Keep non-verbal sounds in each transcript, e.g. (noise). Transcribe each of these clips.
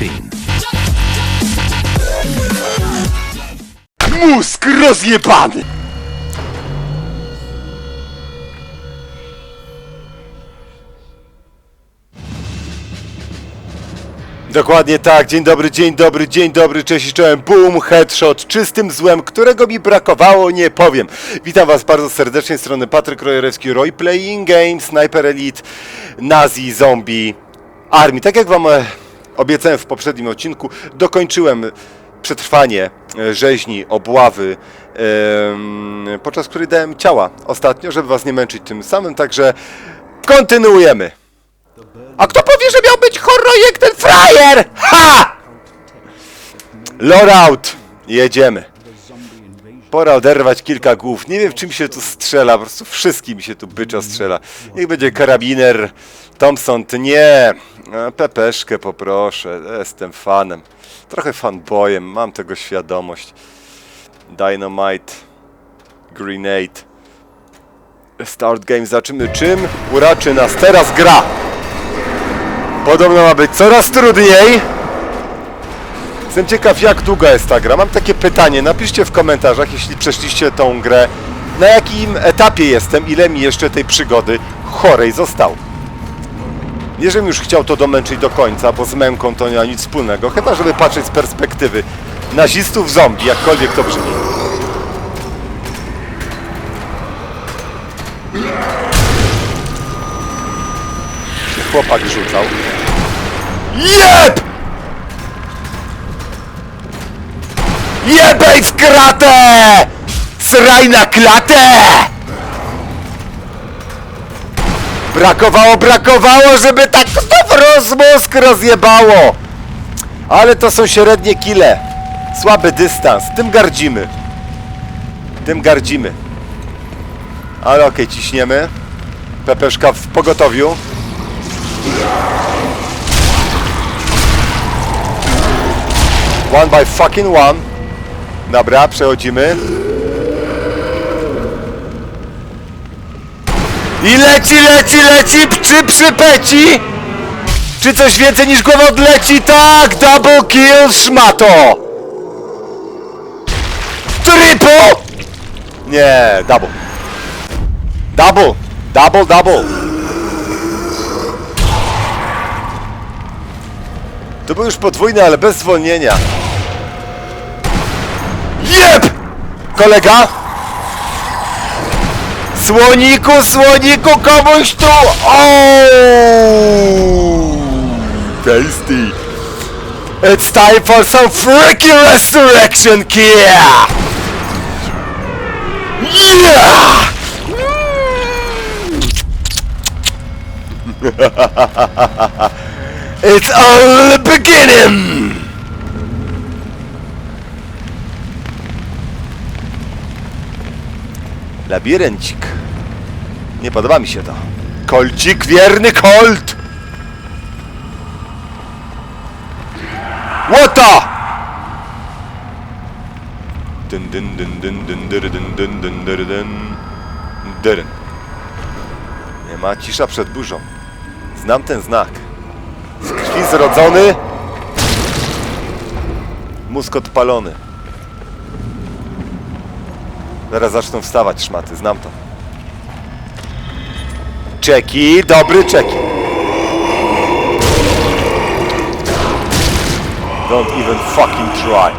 PEGI 18. Mózg rozjebany! Dokładnie tak, dzień dobry, dzień dobry, dzień dobry, cześć i czołem, boom, headshot, czystym złem, którego mi brakowało, nie powiem. Witam was bardzo serdecznie, z strony Patryk Rojerewski, Roy Playing Games, Sniper Elite, Nazi, Zombie, Armii. Tak jak wam e, obiecałem w poprzednim odcinku, dokończyłem przetrwanie e, rzeźni, obławy, podczas której dałem ciała ostatnio, żeby was nie męczyć tym samym, także kontynuujemy. A kto powie, że miał być horror jak ten frajer? Ha! Lore out. Jedziemy. Pora oderwać kilka głów. Nie wiem, w czym się tu strzela. Po prostu wszystkim się tu byczo strzela. Niech będzie karabiner, Thompson, nie. A, Pepeszkę poproszę. Jestem fanem. Trochę fanboyem, mam tego świadomość. Dynamite. Grenade. Start game zaczymy czym? Uraczy nas teraz gra. Podobno ma być coraz trudniej. Jestem ciekaw, jak długa jest ta gra. Mam takie pytanie. Napiszcie w komentarzach, jeśli przeszliście tą grę, na jakim etapie jestem, ile mi jeszcze tej przygody chorej zostało. Nie, żebym już chciał to domęczyć do końca, bo z męką to nie ma nic wspólnego, chyba żeby patrzeć z perspektywy nazistów zombie, jakkolwiek to brzmi. Chłopak rzucał. Jeb! Jebej w kratę! Sraj na klatę! Brakowało, brakowało, żeby tak to rozmózg rozjebało! Ale to są średnie kile. Słaby dystans. Tym gardzimy. Tym gardzimy. Ale okej, ciśniemy. Pepeszka w pogotowiu. One by fucking one. Dobra, przechodzimy. I leci, leci, leci, czy przypeci? Czy coś więcej niż głowa odleci? Tak, double kill, szmato! Triple! Nie, double. Double, double, double. To był już podwójny, ale bez zwolnienia. Jeb! Kolega? Słoniku, słoniku, komuś tu! O! Tasty. It's time for some freaky resurrection gear! Yeah! (laughs) It's the beginning! Labiryncik. Nie podoba mi się to. Kolcik, wierny kolt! Łota! Dyn, dyn, dyn, dyn, dyn, dyry, dyn, dyn, dyn, dyry, dyn. Nie ma cisza przed burzą. Znam ten znak. Z krwi zrodzony. Mózg odpalony. Zaraz zaczną wstawać szmaty, znam to. Czeki, dobry czeki. Don't even fucking try.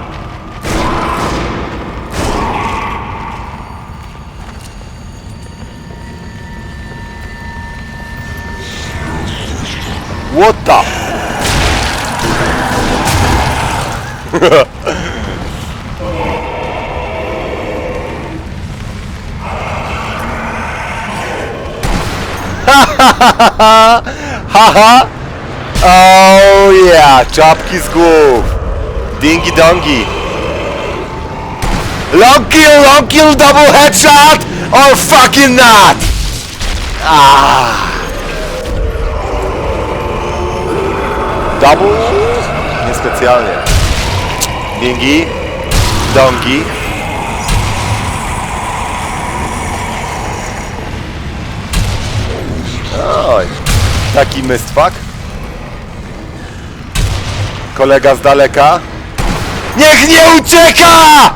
What the? (laughs) (laughs) Haha! Oh yeah! Czapki z głów! Dingy dongi! Long kill, long kill, double headshot! Or fucking not! Ah! Double? Niespecjalnie. Dingy, dongi. Oj, taki mystwak. kolega z daleka. Niech nie ucieka!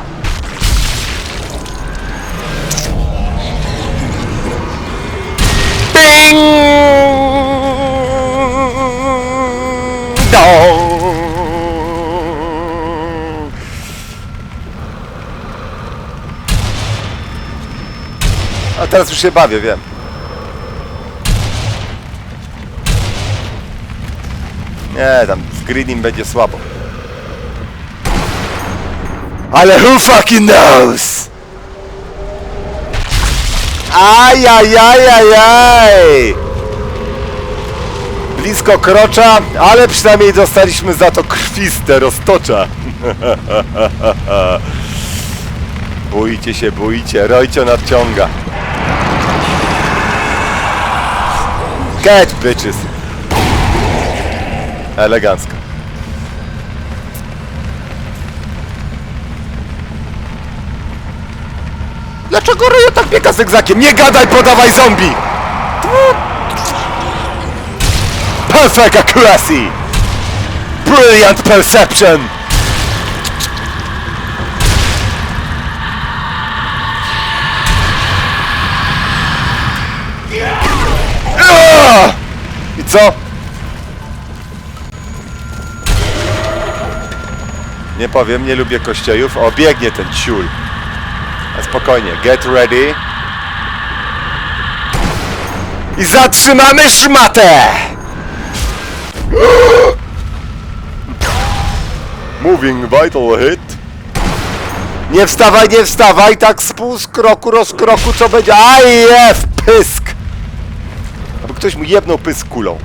Bing! Dong! A teraz już się bawię, wiem. Nie, tam z Greenim będzie słabo. Ale who fucking knows? Ajajajajaj! Blisko krocza, ale przynajmniej dostaliśmy za to krwiste roztocza. (laughs) bójcie się, bójcie, Rojcio nadciąga. Get bitches. Elegancko. Dlaczego Rojo tak biega zygzakiem? Nie gadaj, podawaj zombie! Perfect accuracy! Brilliant perception! I co? Nie powiem, nie lubię kościejów. O, biegnie ten ciul. A spokojnie, get ready. I zatrzymamy szmatę! Moving vital hit. Nie wstawaj, nie wstawaj, tak z pół z kroku, rozkroku, co będzie? Aj, pysk! Aby ktoś mu jebnął pysk kulą.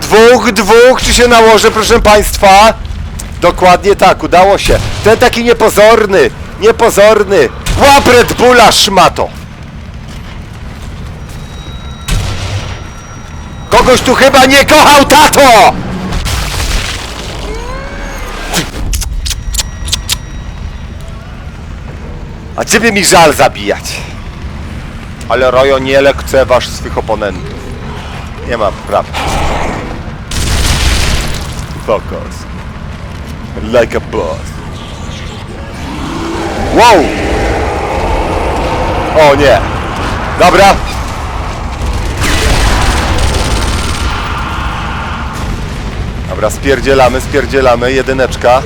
Dwóch, dwóch, czy się nałożę, proszę państwa? Dokładnie tak, udało się. Ten taki niepozorny, niepozorny. Łap Red Bulla, szmato! Kogoś tu chyba nie kochał tato! A ciebie mi żal zabijać. Ale Rojo nie lekceważ swych oponentów. Nie ma prawa. Focus. Like a boss. Wow! O nie! Dobra! Dobra, spierdzielamy, spierdzielamy, jedyneczka.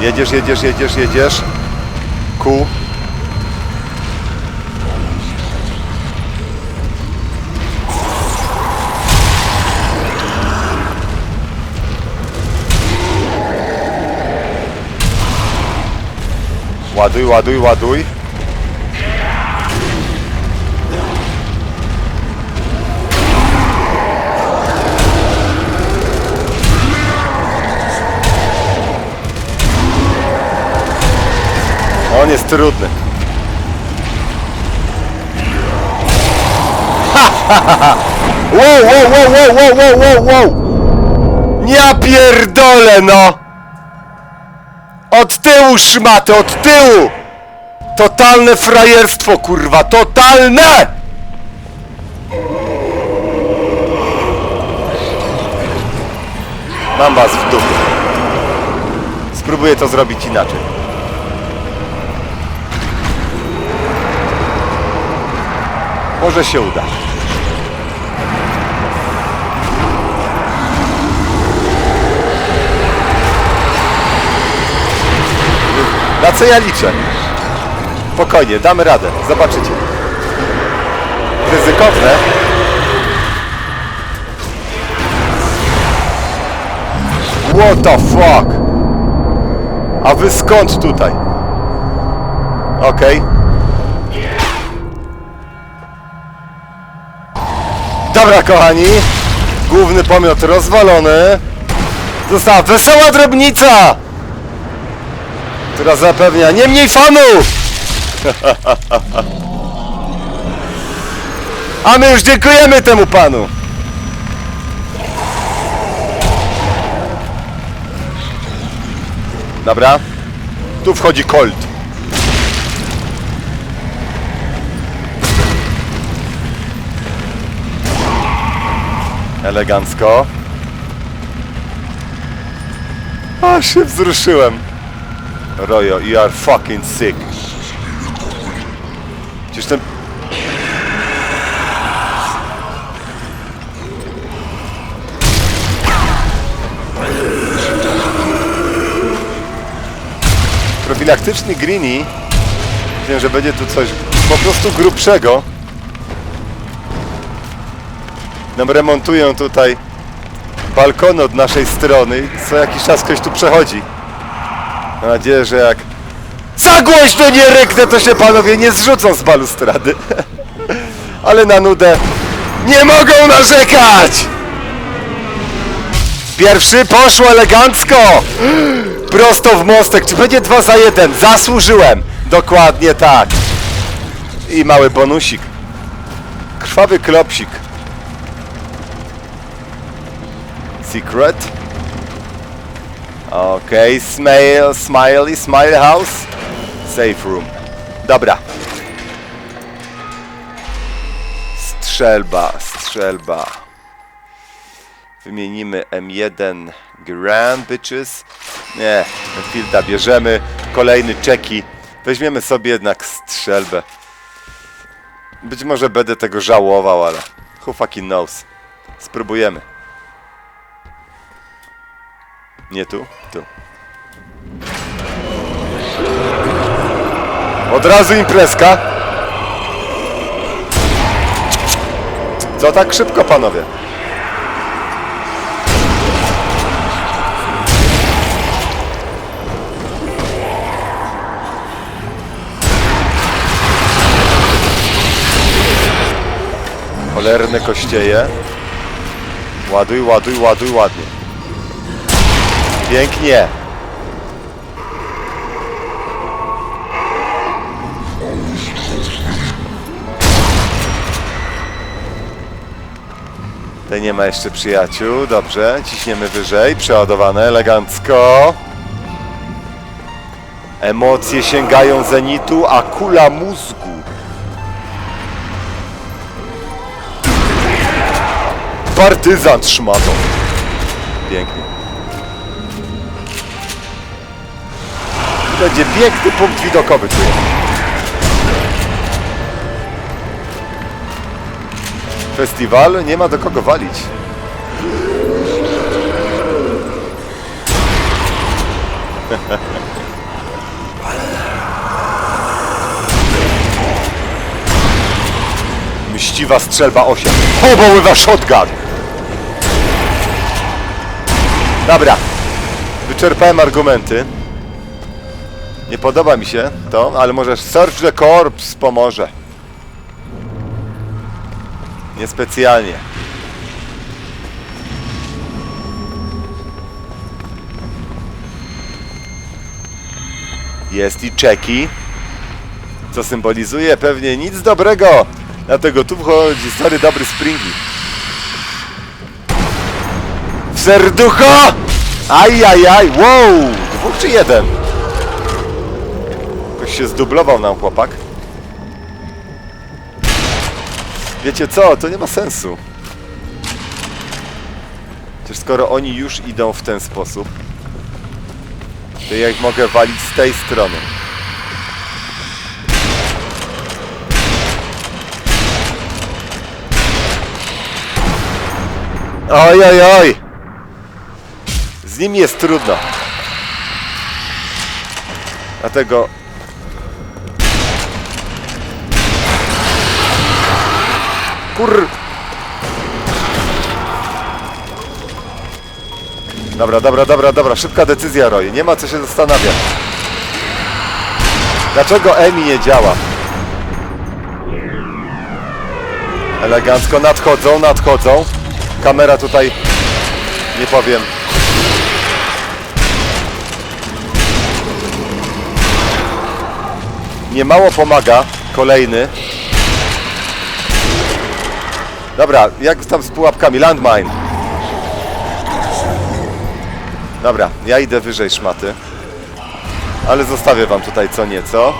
Jedziesz, jedziesz, jedziesz, jedziesz. Ku. Ładuj, ładuj, ładuj. On jest trudny. (laughs) Wow, wow, wow, wow, wow, wow, wow, wow! Ja pierdolę, no! Tyłu szmaty, od tyłu! Totalne frajerstwo, kurwa, totalne! Mam was w dupie. Spróbuję to zrobić inaczej. Może się uda. Na co ja liczę? Spokojnie, damy radę, zobaczycie. Ryzykowne. What the fuck? A wy skąd tutaj? Okej. Dobra, kochani. Główny pomiot rozwalony. Została wesoła drobnica! Która zapewnia nie mniej fanów! A my już dziękujemy temu panu! Dobra. Tu wchodzi Colt. Elegancko. A się wzruszyłem. Rojo, you are fucking sick. Przecież ten... Profilaktyczny Greenie. Wiem, że będzie tu coś po prostu grubszego. Nam remontują tutaj balkony od naszej strony. Co jakiś czas ktoś tu przechodzi. Mam nadzieję, że jak za głośno nie ryknę, to się panowie nie zrzucą z balustrady. (laughs) Ale na nudę nie mogą narzekać! Pierwszy poszło elegancko! (gasps) Prosto w mostek. Czy będzie 2 za 1? Zasłużyłem! Dokładnie tak. I mały bonusik. Krwawy klopsik. Secret. Okej, smile, smiley, smile house. Safe room. Dobra. Strzelba, strzelba. Wymienimy M1 Grand Bitches. Nie, Fielda bierzemy. Kolejny czeki. Weźmiemy sobie jednak strzelbę. Być może będę tego żałował, ale who fucking knows. Spróbujemy. Nie tu, tu. Od razu imprezka. Co tak szybko, panowie? Cholerne kościeje. Ładuj, ładuj, ładuj, ładnie. Pięknie. Tutaj nie ma jeszcze przyjaciół. Dobrze, ciśniemy wyżej. Przeładowane elegancko. Emocje sięgają zenitu, a kula mózgu. Partyzant szmatą. Pięknie. Będzie piękny punkt widokowy tu. Festiwal nie ma do kogo walić. (laughs) Mściwa strzelba 8. Powoływa shotgun! Dobra. Wyczerpałem argumenty. Nie podoba mi się to, ale może Search the Corps pomoże. Niespecjalnie. Jest i czeki, co symbolizuje pewnie nic dobrego. Dlatego tu wchodzi stary dobry Springi. W serducho! Ajajaj, wow! Dwóch czy jeden? Się zdublował nam chłopak. Wiecie co, to nie ma sensu. Przecież skoro oni już idą w ten sposób, to ja ich mogę walić z tej strony. Oj, oj, oj! Z nimi jest trudno. Dlatego... Kur... Dobra, dobra, dobra, dobra. Szybka decyzja, Roy. Nie ma co się zastanawiać. Dlaczego Emi nie działa? Elegancko nadchodzą, nadchodzą. Kamera tutaj... Nie powiem. Niemało pomaga. Kolejny. Dobra, jak tam z pułapkami? Landmine. Dobra, ja idę wyżej szmaty. Ale zostawię wam tutaj co nieco.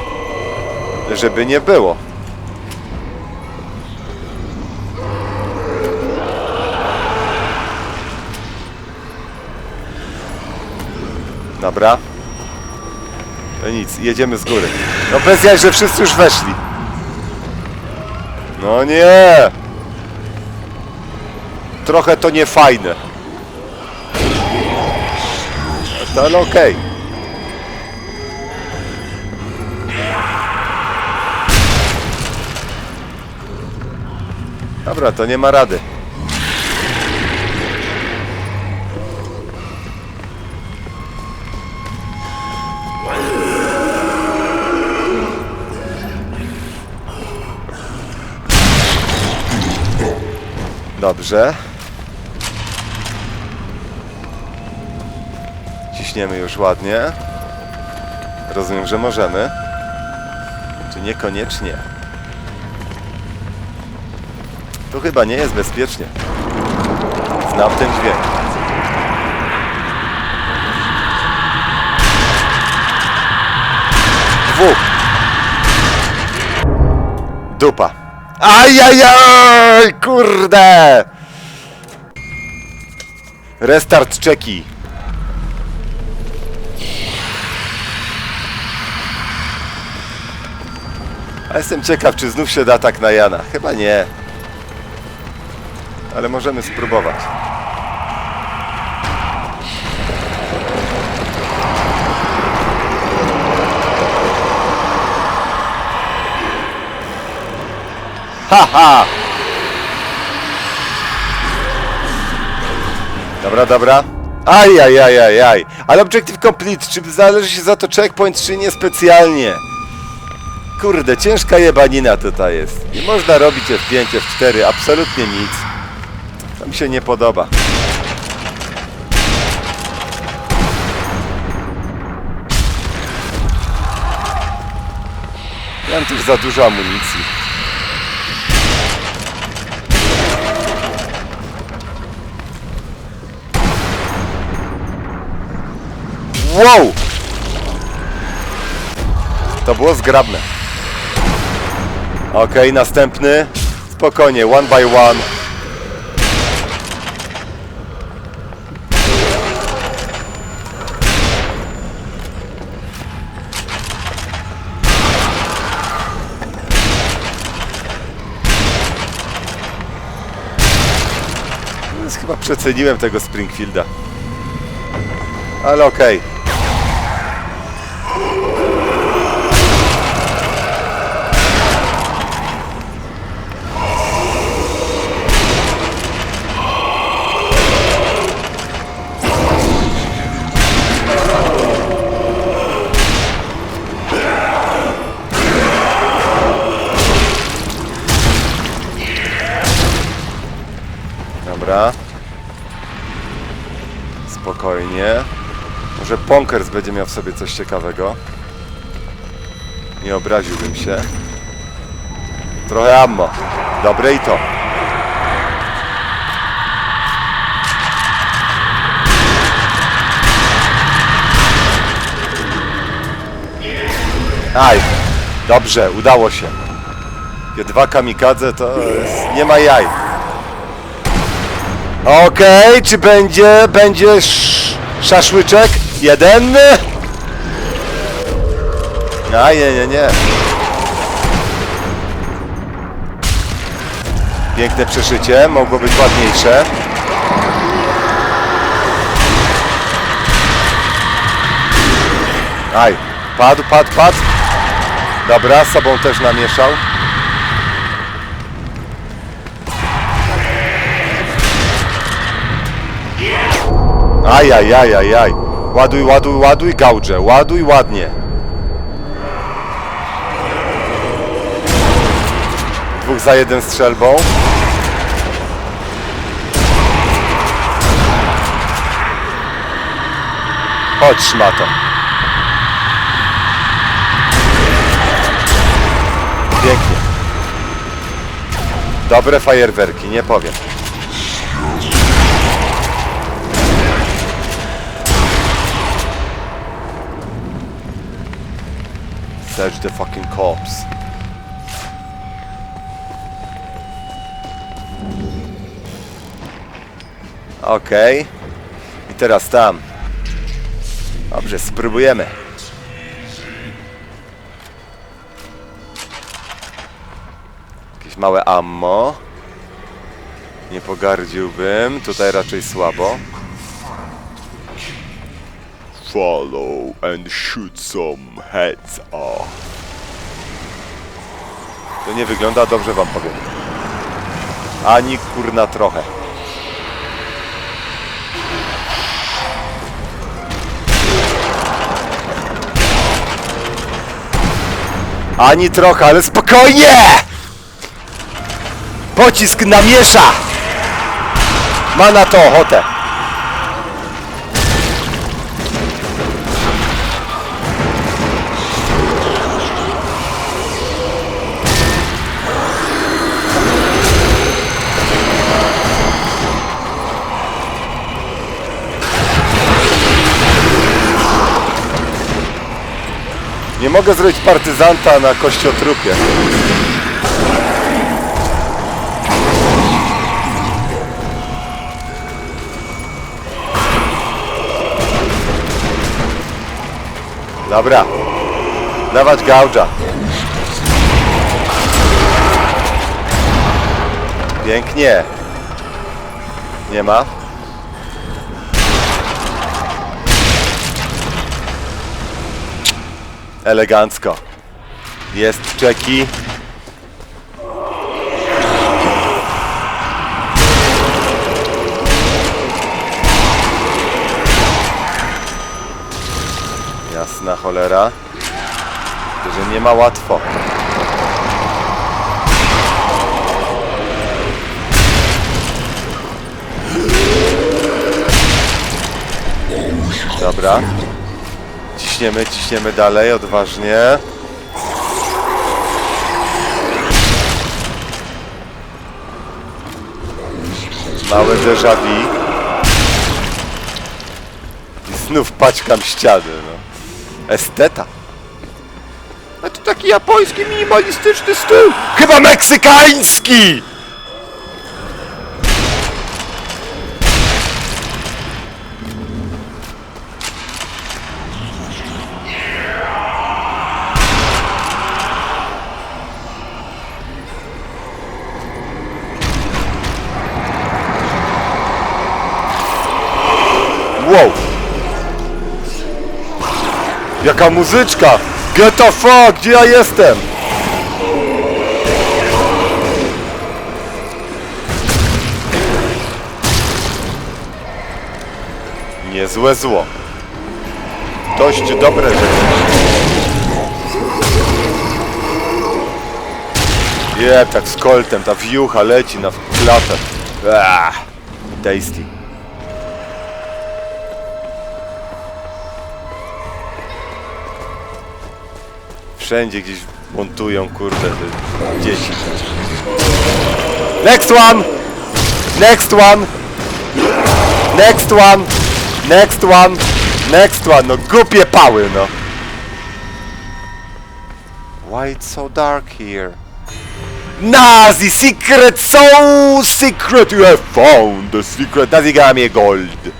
Żeby nie było. Dobra. No nic, jedziemy z góry. No bez jaj, że wszyscy już weszli. No nie! Trochę to nie fajne. No, ale okej. Dobra, to nie ma rady. Dobrze. Ciśniemy już ładnie. Rozumiem, że możemy. Czy niekoniecznie? Tu chyba nie jest bezpiecznie. Znam ten dźwięk. Dwóch. Dupa. Ajajaj, kurde! Restart czeki. A jestem ciekaw, czy znów się da tak na Jana. Chyba nie. Ale możemy spróbować. Haha! Dobra, dobra. Aj, aj, aj, aj, aj. Ale Objective Complete, czy zależy się za to checkpoint, czy nie specjalnie? Kurde, ciężka jebanina tutaj jest. Nie można robić F5, F4, absolutnie nic. To mi się nie podoba. Mam tu za dużo amunicji. Wow! To było zgrabne. Okej, następny. Spokojnie, one by one. Chyba przeceniłem tego Springfielda. Ale okej. Dobra. Spokojnie. Może Ponkers będzie miał w sobie coś ciekawego. Nie obraziłbym się. Trochę ammo. Dobre i to. Aj, dobrze, udało się. Te dwa kamikadze to jest, nie ma jaj. Okej, czy będzie, będzie sz, szaszłyczek? Jeden? A, nie, nie, nie. Piękne przeszycie, mogło być ładniejsze. Aj, padł, padł, padł. Dobra, sobą też namieszał. Aj, aj, aj, aj, aj. Ładuj, ładuj, ładuj, gałdże. Ładuj ładnie. Dwóch za jeden strzelbą. Chodź, szmato. Pięknie. Dobre fajerwerki, nie powiem. Search the fucking corpse. Okej. I teraz tam. Dobrze, spróbujemy. Jakieś małe ammo. Nie pogardziłbym. Tutaj raczej słabo. Follow and shoot some heads off. To nie wygląda dobrze, wam powiem. Ani kurna trochę. Ani trochę, ale spokojnie! Pocisk namiesza! Ma na to ochotę. Mogę zrobić partyzanta na kościotrupie. Dobra. Dawać gałdża. Pięknie. Nie ma. Elegancko. Jest czeki. Jasna cholera. Że nie ma łatwo. Dobra. Ciśniemy, ciśniemy dalej, odważnie. Małe déjà vu. I znów paćkam ściany, no. Esteta. A to taki japoński, minimalistyczny styl. Chyba meksykański! Jaka muzyczka! Get the fuck! Gdzie ja jestem? Niezłe zło. Dość dobre rzeczy. Je, tak z koltem, ta wiucha leci na klatę. Tasty. Wszędzie gdzieś montują, kurde, te dzieci. Next one! Next one! Next one! Next one! Next one! No głupie pały, no! Why it's so dark here? Nazi secret so secret you have found the secret Nazigamie gold.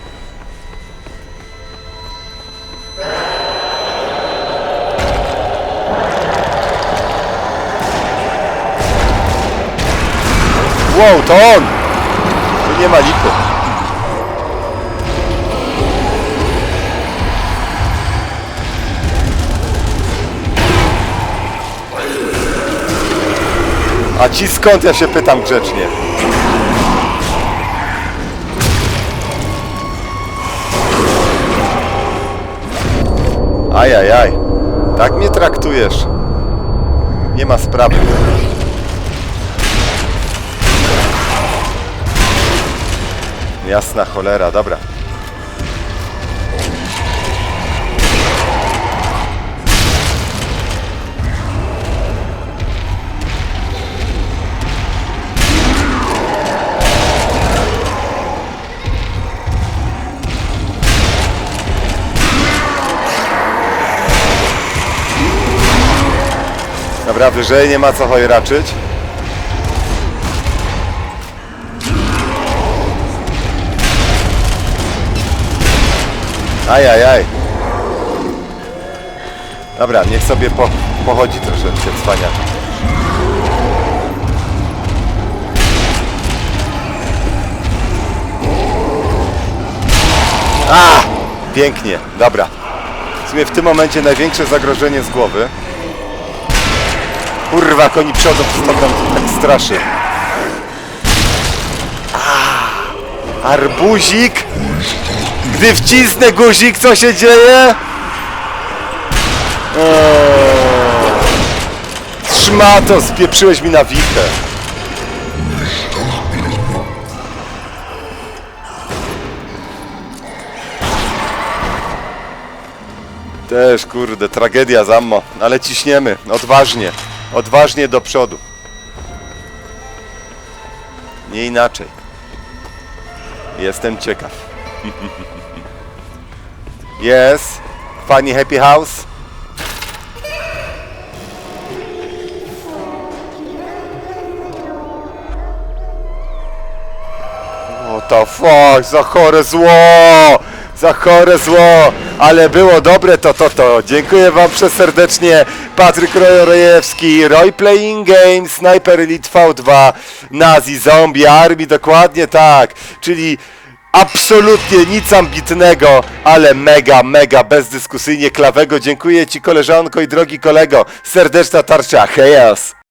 Wow, to on! Tu nie ma lipy. A ci skąd ja się pytam grzecznie? Ajajaj, tak mnie traktujesz. Nie ma sprawy. Jasna cholera, dobra. Dobra, wyżej, nie ma co chojraczyć. Ajajaj. Dobra, niech sobie po, pochodzi troszeczkę cwania. A! Pięknie, dobra. W sumie w tym momencie największe zagrożenie z głowy. Kurwa, jak oni przodą przystąpią, tak straszy. A, Arbuzik! Gdy wcisnę guzik, co się dzieje? Eee. Szmato, spieprzyłeś mi na wichę. Też, kurde, tragedia Zammo, ale ciśniemy, odważnie, odważnie do przodu. Nie inaczej. Jestem ciekaw. (laughs) Yes, funny happy house. What the fuck, za chore zło! Za chore zło! Ale było dobre to, to, to. Dziękuję wam przeserdecznie. Patryk Rojorojewski, Roy Playing Games, Sniper Elite V2, Nazi Zombie Army, dokładnie tak. Czyli absolutnie nic ambitnego, ale mega, mega bezdyskusyjnie klawego. Dziękuję ci koleżanko i drogi kolego. Serdeczna tarcza. Hejas!